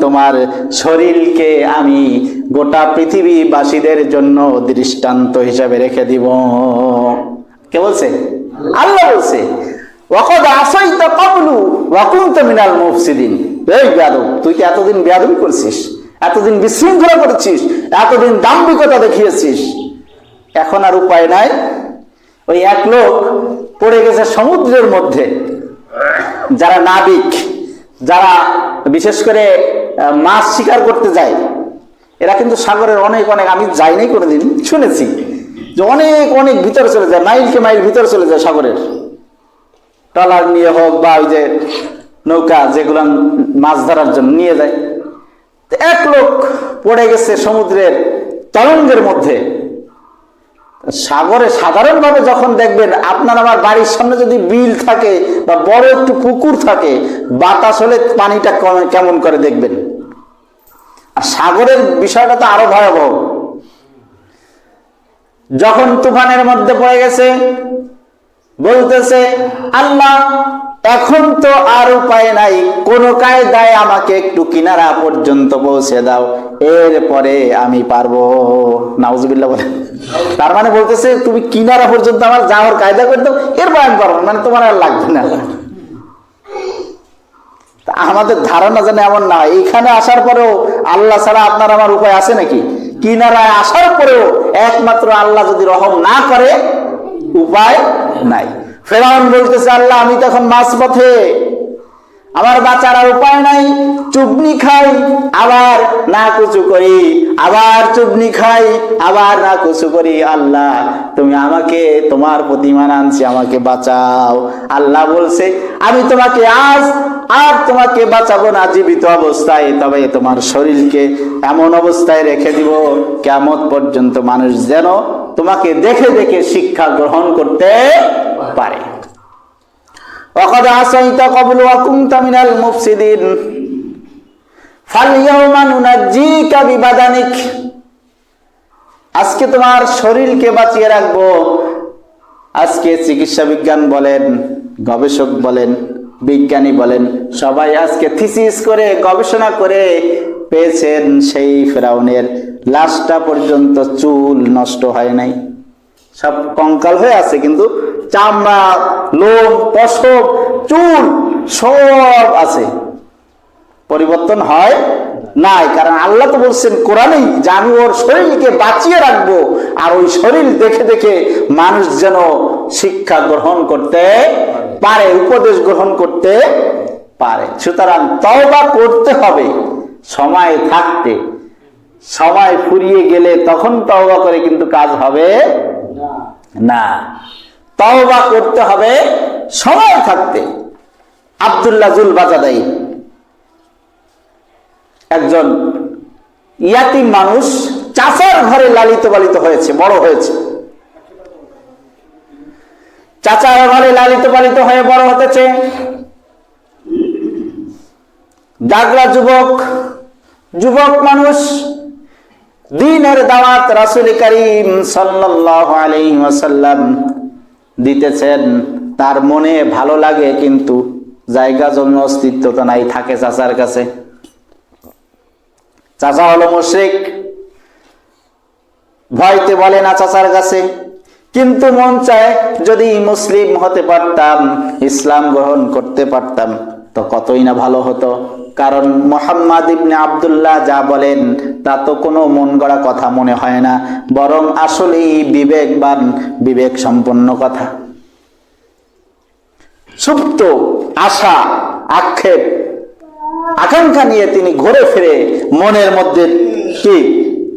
তোমার শরীরকে আমি গোটা পৃথিবীবাসীদের জন্য দৃষ্টান্ত হিসাবে রেখে দিব। কে বলছে? আল্লাহ বলছে, ওয়াকদ আসাইতা কাবলু ওয়াকুন্ত মিনাল মুফসিদিন। এই বেয়াদব, তুই কি এতদিন বেয়াদবি করছিস? এতদিন বিশৃঙ্খলা করেছিস? এতদিন দাম্ভিকতা দেখিয়েছিস? এখন আর উপায় নাই। ওই এক লোক পড়ে গেছে সমুদ্রের মধ্যে। যারা নাবিক, যারা বিশেষ করে মাছ শিকার করতে যায়। এরা কিন্তু সাগরের অনেক অনেক, আমি যাই নাই কোনোদিন, শুনেছি যে অনেক অনেক ভিতরে চলে যায়, মাইলকে মাইল ভিতরে চলে যায় সাগরের। ট্রলার নিয়ে হোক বা ওই যে নৌকা যেগুলো মাছ ধরার জন্য নিয়ে যায়। এক লোক পড়ে গেছে সমুদ্রের তরঙ্গের মধ্যে। সাগরে সাধারণভাবে যখন দেখবেন, আপনার আমার বাড়ির সামনে যদি বিল থাকে বা বড় একটু পুকুর থাকে, বাতাস হলে পানিটা কেমন করে দেখবেন? সাগরের বিষয়টা তো আরও ভয়াবহ। যখন তুফানের মধ্যে পড়ে গেছে, বলতেছে, আল্লাহ, এখন তো আর উপায় নাই, কোন কায়দায় আমাকে একটু কিনারা পর্যন্ত পৌঁছে দাও, এরপরে আমি পারব। নাউজুবিল্লাহ বলে। তার মানে বলতেছে, তুমি কিনারা পর্যন্ত আমার যাওয়ার কায়দা করে দাও এরপর আমি পারব মানে তোমার আর লাগবে না। আমাদের ধারণা যেন এমন না এখানে আসার পরেও আল্লাহ ছাড়া আপনার আমার উপায় আছে নাকি? কিনারায় আসার পরেও একমাত্র আল্লাহ যদি রহম না করে, উপায় নাই। ফেরাউন বলতেছে, আল্লাহ, আমি তখন মাছ পথে আমার বাঁচার উপায় নাই, চুবনি খাই, আবার না কুচু করি, আবার চুবনি খাই, আবার না কুচু করি। আল্লাহ, তুমি আমাকে, তোমার প্রতিমান আনছি, আমাকে বাঁচাও। আল্লাহ বলছে, আমি তোমাকে আজ আর তোমাকে বাঁচাবো না, জীবিত অবস্থায়, তবে তোমার শরীরকে এমন অবস্থায় রেখে দিব কেমত পর্যন্ত মানুষ যেন তোমাকে দেখে দেখে শিক্ষা গ্রহণ করতে পারে। وقد عصيت قبل وكنت من المفسدين فاليوم ننجيك ببدنك আজকে তোমার শরীরকে বাঁচিয়ে রাখবো আজকে চিকিৎসা বিজ্ঞান বলেন গবেষক বলেন বিজ্ঞানী বলেন সবাই আজকে থিসিস করে গবেষণা করে পেয়েছেন সেই ফেরাউনের লাশটা পর্যন্ত চুল নষ্ট হয় নাই সব কঙ্কাল হয়ে আছে, কিন্তু চামড়া, লোম পশম চুল সব আছে। পরিবর্তন হয় নাই, কারণ আল্লাহ তো বলছেন, কোরআনেই যে আমি ওর শরীরকে বাঁচিয়ে রাখব, আর ওই শরীর দেখে দেখে মানুষ যেন শিক্ষা গ্রহণ করতে পারে, উপদেশ গ্রহণ করতে পারে। সুতরাং তওবা করতে হবে, সময় থাকতে। সময় ফুরিয়ে গেলে তখন তওবা করে কিন্তু কাজ হবে না। তওবা করতে হবে, সময় থাকতে। আব্দুল্লাহ জুল বাজাদাই একজন ইয়াতিম মানুষ চাচার ঘরে লালিত পালিত হয়েছে, বড় হয়েছে। চাচার ঘরে লালিত পালিত হয়ে বড় হতেছে। দাগরা যুবক যুবক মানুষ দিনের দাওয়াত রাসুল করিম সাল্লাল্লাহু দিতেছেন। তার মনে ভালো লাগে, কিন্তু জায়গা জমি অস্তিত্ব তো নাই, থাকে চাচার কাছে। চাচা হলো মুশরিক। ভয়তে বলে না চাচার কাছে। কিন্তু মন চায় যদি মুসলিম হতে পারতাম, ইসলাম গ্রহণ করতে পারতাম। তো কতই না ভালো হতো। কারণ মোহাম্মদ ইবনে আব্দুল্লাহ যা বলেন, তা তো কোনো মন গড়া কথা মনে হয় না, বরং আসলেই বিবেকবান, বিবেক সম্পন্ন কথা। সুপ্ত আশা, আক্ষেপ, আকাঙ্ক্ষা নিয়ে তিনি ঘুরে ফিরে, মনের মধ্যে কি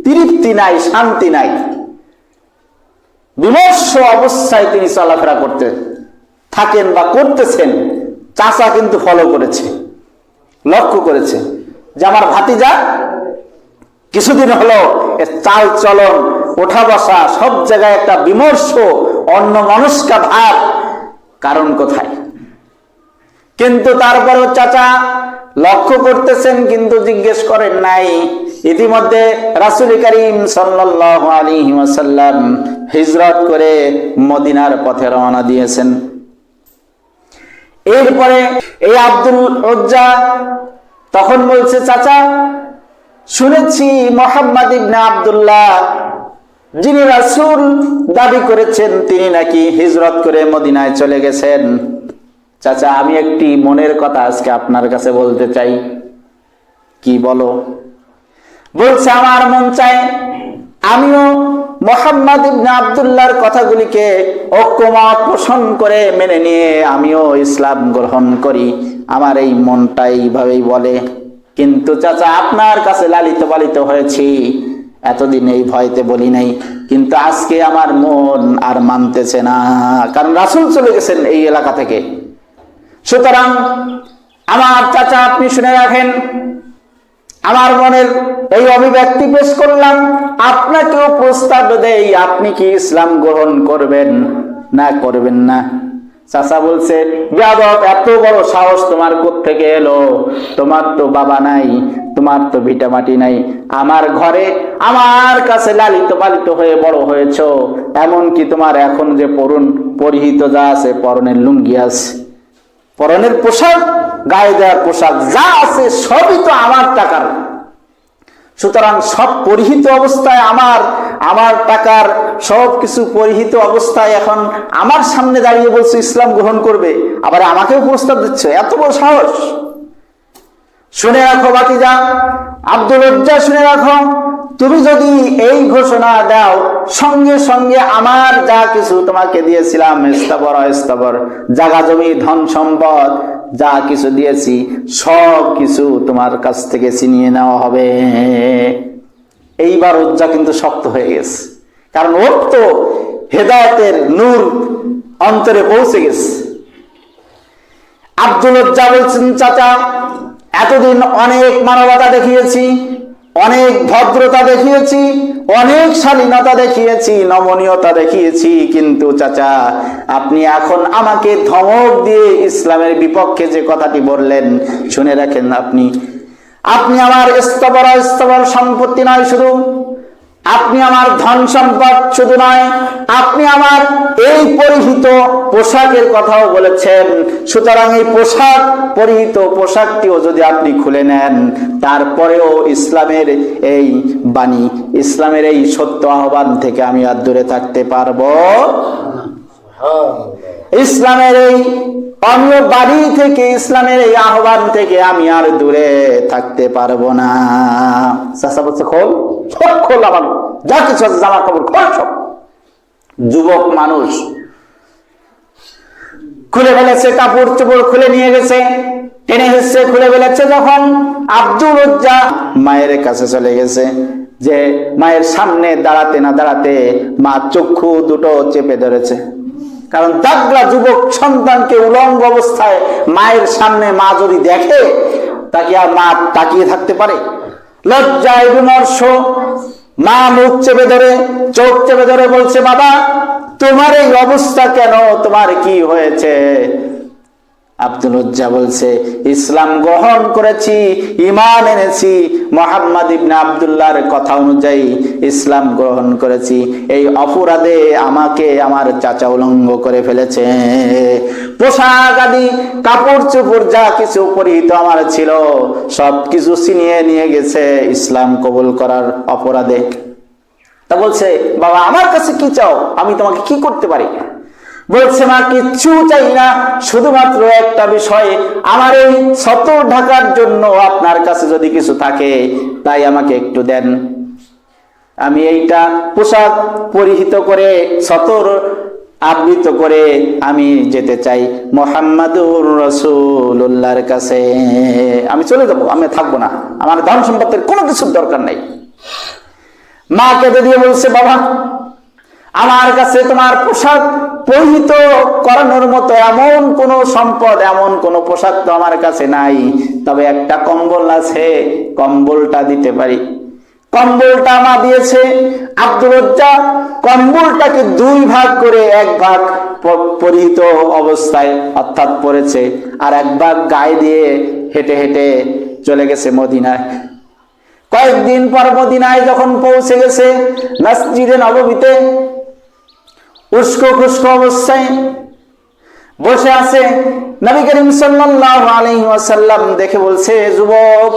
তৃপ্তি নাই, শান্তি নাই। বিমর্ষ অবস্থায় তিনি চলাফেরা করতে থাকেন বা করতেছেন। চাচা কিন্তু ফলো করেছে, লক্ষ্য করেছে যে আমার ভাতিজা কিছুদিন হলো চাল চলন, ওঠা বসা, সব জায়গায় একটা বিমর্ষ, অন্য মানুষকা ভাব, কারণ কোথায়? কিন্তু তারপরও চাচা লক্ষ্য করতেছেন, কিন্তু জিজ্ঞেস করেন নাই। ইতিমধ্যে রাসুল করিম সাল্লাল্লাহু আলাইহি ওয়াসাল্লাম হিজরত করে মদিনার পথে রওনা দিয়েছেন। এরপরে এই আব্দুল উজ্জা তখন বলছে, চাচা, শুনেছি মোহাম্মদ ইবনে আব্দুল্লাহ, যিনি রাসুল দাবি করেছেন, তিনি নাকি হিজরত করে মদিনায় চলে গেছেন। চাচা, আমি একটি মনের কথা আজকে আপনার কাছে বলতে চাই। কি বলো? বলছে, আমার মন চায়, আমিও মোহাম্মদ ইবনে আব্দুল্লাহর কথাগুলিকে ঐক্যমত পোষণ করে মেনে নিয়ে আমিও ইসলাম গ্রহণ করি। আমার এই মনটা এইভাবেই বলে। কিন্তু চাচা, আপনার কাছে লালিত পালিত হয়েছি। এতদিন এই ভয়তে বলি নাই। কিন্তু আজকে আমার মন আর মানতেছে না। কারণ রাসূল চলে গেছেন এই এলাকা থেকে। সুতরাং আমার চাচা, আপনি শুনে রাখেন আমার মনের এই অভিব্যক্তি পেশ করলাম। আপনাকেও প্রস্তাব দেই, আপনি কি ইসলাম গ্রহণ করবেন না করবেন না? চাচা বলছে যাদব এত বড় সাহস তোমার থেকে এলো? তোমার তো বাবা নাই, তোমার তো ভিটা মাটি নাই। আমার ঘরে আমার কাছে লালিত পালিত হয়ে বড় হয়েছ। এমনকি তোমার এখন যে পরুন পরিহিত যা আছে, পরনের লুঙ্গি আছে। পরনের পোশাক গায়ে দেওয়ার পোশাক যা আছে সবই তো আমার টাকার। সুতরাং সব পরিহিত অবস্থায় আমার আমার টাকার সব কিছু পরিহিত অবস্থায় এখন আমার সামনে দাঁড়িয়ে বলছে, ইসলাম গ্রহণ করবে। আবার আমাকেও প্রস্তাব দিচ্ছে, এত বড় সাহস। শুনে রাখো বাকি যা আব্দুল শুনে রাখো। তুমি যদি এই ঘোষণা দাও, সঙ্গে সঙ্গে আমার যা কিছু তোমাকে দিয়েছিলাম, স্থাবর, অস্থাবর, জাগা জমি, ধন সম্পদ, যা কিছু দিয়েছি, সব কিছু তোমার কাছ থেকে ছিনিয়ে নেওয়া হবে। এইবার উজ্জা কিন্তু শক্ত হয়ে গেছে। কারণ ওর তো হেদায়তের নূর অন্তরে পৌঁছে গেছে। আব্দুল উজ্জা বলছেন, চাচা, এতদিন অনেক মানবতা দেখিয়েছি অনেক ভদ্রতা দেখিয়েছি, অনেক শালীনতা দেখিয়েছি, নমনীয়তা দেখিয়েছি, কিন্তু চাচা, আপনি এখন আমাকে ধমক দিয়ে ইসলামের বিপক্ষে যে কথাটি বললেন, শুনে রাখেন আপনি। আপনি আমার স্তবর স্তবর সম্পত্তি নয় শুধু। আপনি আমার ধন সম্পদ শুধু নয়, আপনি আমার এই পরিহিত পোশাকের কথাও বলেছেন। সুতরাং এই পোশাক, পরিহিত পোশাকটিও যদি আপনি খুলে নেন, তারপরেও ইসলামের এই বাণী, ইসলামের এই সত্য আহ্বান থেকে আমি আর দূরে থাকতে পারব। ইসলামের এই অন্য বাড়ি থেকে, ইসলামের এই আহ্বান থেকে আমি আর দূরে থাকতে পারব না। চাষা বলছে, খোল। সব খোল আমার যা কিছু আছে জামা কাপড় খোল সব। যুবক মানুষ খুলে ফেলেছে, কাপড় চোপড় খুলে নিয়ে গেছে, টেনে হেসছে খুলে ফেলেছে যখন আব্দুল উজ্জা মায়ের কাছে চলে গেছে যে মায়ের সামনে দাঁড়াতে না দাঁড়াতে মা চক্ষু দুটো চেপে ধরেছে। কারণ দাগলা যুবক সন্তানকে উলঙ্গ অবস্থায় মায়ের সামনে মা যদি দেখে, তাকে আর মা তাকিয়ে থাকতে পারে? লজ্জায় বিমর্ষ, মা মুখ চেপে ধরে, চোখ চেপে ধরে বলছে, বাবা, তোমার এই অবস্থা কেন? তোমার কি হয়েছে? আব্দুল উজ্জা বলছে, ইসলাম গ্রহণ করেছি ইমান এনেছি। মোহাম্মদ ইবনে আবদুল্লাহর কথা অনুযায়ী ইসলাম গ্রহণ করেছি। এই অপরাধে আমাকে আমার চাচা উলঙ্গ করে ফেলেছে। পোশাক আদি, কাপড় চোপড় যা কিছু পরিহিত আমার ছিল, সব কিছু ছিনিয়ে নিয়ে গেছে ইসলাম কবুল করার অপরাধে। তা বলছে, বাবা, আমার কাছে কি চাও? আমি তোমাকে কি করতে পারি? বলছে, মা, কিচ্ছু চাই না। শুধুমাত্র একটা বিষয়, আমার এই সতর ঢাকার জন্য আপনার কাছে যদি কিছু থাকে, তাই আমাকে একটু দেন। আমি এইটা পোশাক পরিহিত করে, সতর আবৃত করে আমি যেতে চাই মোহাম্মদুর রসুল্লাহর কাছে। আমি চলে যাব, আমি থাকব না। আমার ধন সম্পত্তির কোনো কিছুর দরকার নাই। মা কেঁদে দিয়ে বলছে, বাবা আমার কাছে তোমার পোশাক পরিহিত করানোর মতো এমন কোন সম্পদ, এমন কোন পোশাক তো আমার কাছে নাই। তবে একটা কম্বল আছে, কম্বলটা দিতে পারি। কম্বলটা মা দিয়েছে আব্দুল কম্বলটাকে দুই ভাগ করে এক ভাগ পরিহিত অবস্থায় অর্থাৎ পড়েছে, আর এক ভাগ গায়ে দিয়ে হেঁটে হেঁটে চলে গেছে মদিনায়। কয়েকদিন পর মদিনায় যখন পৌঁছে গেছে, মসজিদে নবমীতে উস্কো খুস্কো অবস্থায় বসে আছে নবী করিম সাল্লাল্লাহু আলাইহি ওয়াসাল্লাম দেখে বলছে, যুবক,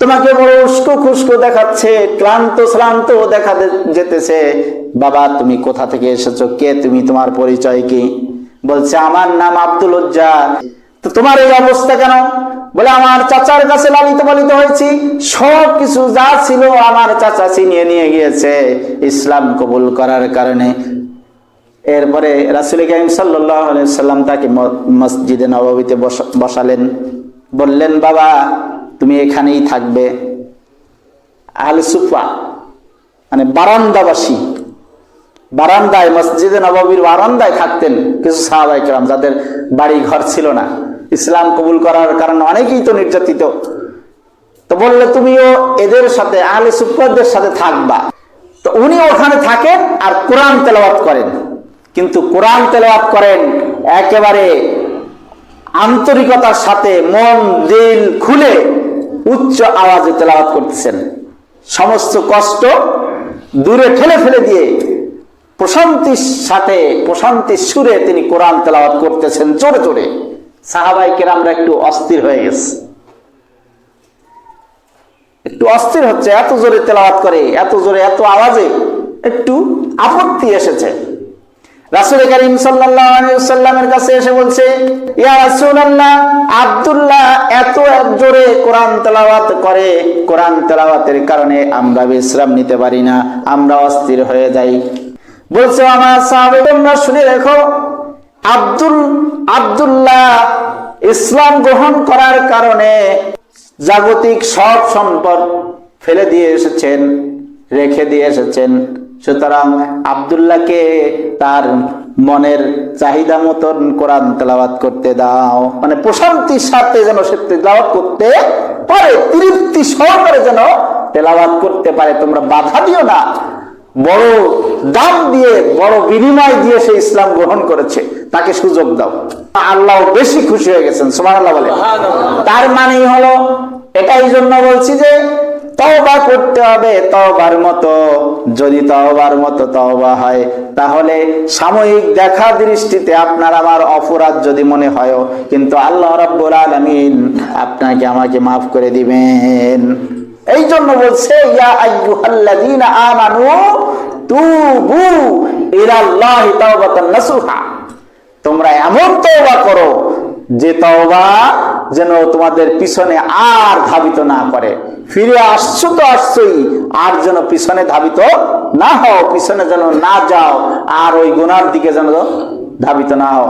তোমাকে বড় উস্কো খুস্কো দেখাচ্ছে, ক্লান্ত শ্রান্ত দেখা যেতেছে। বাবা, তুমি কোথা থেকে এসেছ? কে তুমি? তোমার পরিচয় কি? বলছে, আমার নাম আব্দুল উজ্জা তো তোমার এই অবস্থা কেন? বলে, আমার চাচার কাছে লালিত পালিত হয়েছি। সব কিছু যা ছিল আমার চাচা ছিনিয়ে নিয়ে গিয়েছে। ইসলাম কবুল করার কারণে এরপরে রাসুল করিম সাল্লাম তাকে মসজিদে নবমীতে বসা- বসালেন। বললেন, বাবা, তুমি এখানেই থাকবে। আহলে সুফা মানে বারান্দাবাসী, বারান্দায়, মসজিদে নববীর বারান্দায় থাকতেন কিছু সাহাবাই কেরাম, যাদের বাড়ি ঘর ছিল না। ইসলাম কবুল করার কারণে অনেকেই তো নির্যাতিত। তো বললে, তুমিও এদের সাথে, আহলে সুফাদের সাথে থাকবা। তো উনি ওখানে থাকেন আর কোরআন তেলাওয়াত করেন। কিন্তু কোরআন তেলাওয়াত করেন, একেবারে আন্তরিকতার সাথে মন, দিল খুলে উচ্চ আওয়াজে তেলাওয়াত করতেছেন। সমস্ত কষ্ট দূরে ঠেলে ফেলে দিয়ে প্রশান্তির সাথে, প্রশান্তির সুরে তিনি কোরআন তেলাওয়াত করতেছেন জোরে জোরে। সাহাবাই কেরামরা একটু অস্থির হয়ে গেছে। একটু অস্থির হচ্ছে, এত জোরে তেলাওয়াত করে, এত জোরে, এত আওয়াজে একটু আপত্তি এসেছে। রাসুল করিম সাল্লামের কাছে এসে বলছে, ইয়া রাসূলুল্লাহ, আব্দুল্লাহ এত জোরে কোরআন তেলাওয়াত করে। কোরআন তেলাওয়াতের কারণে আমরা বিশ্রাম নিতে পারি না, আমরা অস্থির হয়ে যাই। বলছে, আমার সাহাবে, তোমরা শুনে রেখো, আব্দুল, আব্দুল্লাহ ইসলাম গ্রহণ করার কারণে জাগতিক সব সম্পদ ফেলে দিয়ে এসেছেন, রেখে দিয়ে এসেছেন। সুতরাং আবদুল্লাহকে তার মনের চাহিদা মতন কোরআন তেলাওয়াত করতে দাও। মানে প্রশান্তির সাথে যেন সে তেলাওয়াত করতে পারে তৃপ্তি সহকারে যেন তেলাওয়াত করতে পারে। তোমরা বাধা দিও না। বড় দাম দিয়ে বড় বিনিময় দিয়ে সে ইসলাম গ্রহণ করেছে। তাকে সুযোগ দাও। আল্লাহ বেশি খুশি হয়ে গেছেন সুবহানাল্লাহ বলে। তার মানেই হলো এটাই জন্য বলছি যে তওবা করতে হবে তওবার মতো। যদি তওবার মতো তওবা হয়, তাহলে সাময়িক দেখা দৃষ্টিতে আপনার আমার অপরাধ যদি মনে হয়, কিন্তু আল্লাহ রাব্বুল আলামিন আপনাকে আমাকে মাফ করে দিবেন। এই জন্য বলছে, ইয়া আইয়ুহাল্লাযীনা আমানু তুবু ইলাল্লাহি তাওবাতান নাসুহা। তোমরা এমন তওবা করো যে তওবা যেন তোমাদের পিছনে আর ধাবিত না করে। ফিরে আসছো তো আসছোই, আর যেন পিছনে ধাবিত না হও, পিছনে যেন না যাও, আর ওই গুনার দিকে যেন ধাবিত না হও।